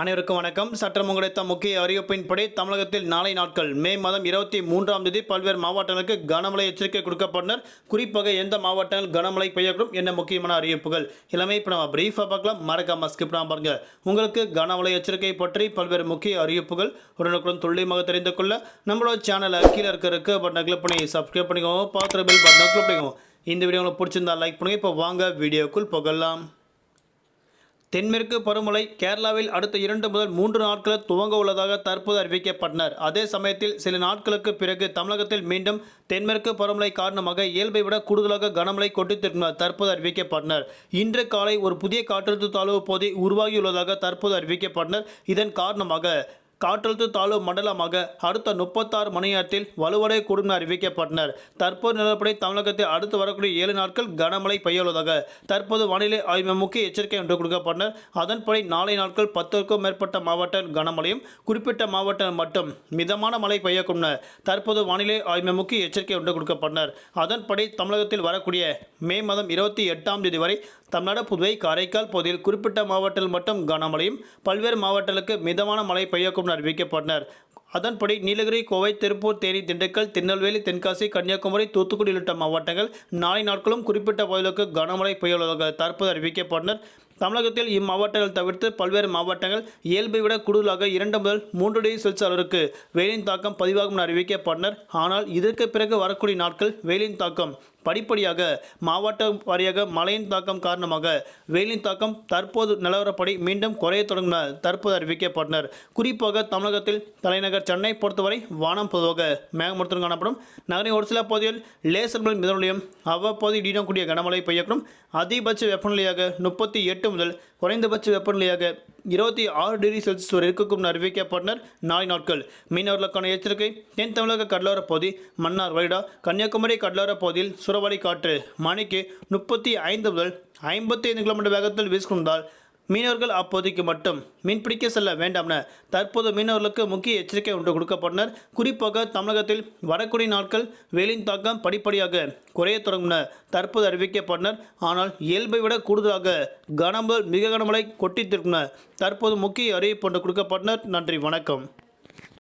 அனைவருக்கும் வணக்கம். சற்றம் கிடைத்த முக்கிய அறிவிப்பின்படி தமிழகத்தில் நாளை நாட்கள் மே மாதம் இருபத்தி மூன்றாம் தேதி பல்வேறு மாவட்டங்களுக்கு கனமழை எச்சரிக்கை கொடுக்கப்பட்டனர். குறிப்பாக எந்த மாவட்டங்கள் கனமழை பெய்யக்கூடும் என்ன முக்கியமான அறிவிப்புகள் எல்லாமே இப்போ நம்ம பிரீஃபாக பார்க்கலாம். மறக்காம ஸ்கிப் பண்ணாம பாருங்க. உங்களுக்கு கனமழை எச்சரிக்கை பற்றி பல்வேறு முக்கிய அறிவிப்புகள் உடனுக்குடன் துல்லியமாக தெரிந்து கொள்ள நம்மளோட சேனலை கீழே இருக்க பட்டனை கிளிக் பண்ணி சப்ஸ்கிரைப் பண்ணிக்கோங்க. பார்த்துற பில் பட்டனை கிளிக் பண்ணிக்கோங்க. இந்த வீடியோ உங்களுக்கு பிடிச்சிருந்தா லைக் பண்ணுங்கள் இப்போ வாங்க வீடியோக்குள் போகலாம். தென்மேற்கு பருவமழை கேரளாவில் அடுத்த இரண்டு முதல் மூன்று நாட்களில் துவங்க உள்ளதாக தற்போது அறிவிக்கப்பட்டனர். அதே சமயத்தில் சில நாட்களுக்கு பிறகு தமிழகத்தில் மீண்டும் தென்மேற்கு பருவமழை காரணமாக இயல்பை விட கூடுதலாக கனமழை கொட்டித்திருக்கிறார் தற்போது அறிவிக்கப்பட்டனர். இன்று காலை ஒரு புதிய காற்றழுத்த தாழ்வு பகுதி உருவாகியுள்ளதாக தற்போது அறிவிக்கப்பட்டனர். இதன் காரணமாக காற்றழுத்த தாழ்வு மண்டலமாக அடுத்த முப்பத்தாறு மணி நேரத்தில் வலுவடையக்கூடும் என அறிவிக்கப்பட்டனர். தற்போது நிலப்படி தமிழகத்தில் அடுத்து வரக்கூடிய ஏழு நாட்கள் கனமழை பெய்யுள்ளதாக தற்போது வானிலை ஆய்வு முக்கிய எச்சரிக்கை ஒன்று கொடுக்கப்பட்டனர். அதன்படி நாளை நாட்கள் பத்திற்கும் மேற்பட்ட மாவட்ட கனமழையும் குறிப்பிட்ட மாவட்டம் மட்டும் மிதமான மழை பெய்யக்கும் தற்போது வானிலை ஆய்வு முக்கிய எச்சரிக்கை ஒன்று கொடுக்கப்பட்டனர். அதன்படி தமிழகத்தில் வரக்கூடிய மே மாதம் இருபத்தி எட்டாம் தேதி வரை தமிழ்நாடு புதுவை காரைக்கால் பகுதியில் குறிப்பிட்ட மாவட்டத்தில் மட்டும் கனமழையும் பல்வேறு மாவட்டங்களுக்கு மிதமான மழை பெய்யக்கும் அறிவிக்கப்பட்டனர் அதன்படி நீலகிரி கோவை திருப்பூர் தேனி திண்டுக்கல் திருநெல்வேலி தென்காசி கன்னியாகுமரி தூத்துக்குடி உள்ளிட்ட மாவட்டங்கள் நாளை நாட்களும் குறிப்பிட்ட பகுதிகளுக்கு கனமழை பெய்யுள்ளதாக தற்போது அறிவிக்கப்பட்டனர். தமிழகத்தில் இம்மாவட்டங்கள் தவிர்த்து பல்வேறு மாவட்டங்கள் இயல்பை விட கூடுதலாக இரண்டு முதல் மூன்று டிகிரி செல்சியஸ் அளவிற்கு வெயிலின் தாக்கம் பதிவாகும் என அறிவிக்கப்பட்டனர். ஆனால் இதற்கு பிறகு வரக்கூடிய நாட்கள் வெயிலின் தாக்கம் படிப்படியாக மாவட்ட வாரியாக மழையின் தாக்கம் காரணமாக வெயிலின் தாக்கம் தற்போது நிலவரப்படி மீண்டும் குறைய தொடங்கும் தற்போது அறிவிக்கப்பட்டனர். குறிப்பாக தமிழகத்தில் தலைநகர் சென்னை பொறுத்தவரை வானம் பொதுவாக மேகமூர்த்தம் காணப்படும். நகரின் ஒரு சில பகுதியில் லேசர் மழை மிதமலையும் அவ்வப்போது இடிடக்கூடிய கனமழை பெய்யக்கூடும். அதிகபட்ச வெப்பநிலையாக முப்பத்தி எட்டு முதல் குறைந்தபட்ச வெப்பநிலையாக இருபத்தி ஆறு டிகிரி செல்சியஸ் வரை இருக்கும் அறிவிக்கப்பட்டனர் நாளை நாட்கள். மீனவர்களுக்கான எச்சரிக்கை தென் தமிழக கடலோரப் பகுதி மன்னார் வைடா கன்னியாகுமரி கடலோர பகுதியில் சுறவழி காற்று மணிக்கு முப்பத்தி ஐந்து முதல் ஐம்பத்தி ஐந்து கிலோமீட்டர் வேகத்தில் வீசுகின்றால் மீனவர்கள் அப்போதைக்கு மட்டும் மீன்பிடிக்க செல்ல வேண்டாம்னு தற்போது மீனவர்களுக்கு முக்கிய எச்சரிக்கை ஒன்று கொடுக்கப்பட்டனர். குறிப்பாக தமிழகத்தில் வடக்குடி நாட்கள் வெயிலின் தாக்கம் படிப்படியாக குறைய தொடங்கும் தற்போது அறிவிக்கப்பட்டனர். ஆனால் இயல்பை விட கூடுதலாக கனமல் மிக கனமழை கொட்டித்திருக்கும் தற்போது முக்கிய அறிவிப்பு ஒன்று கொடுக்கப்பட்டனர். நன்றி வணக்கம்.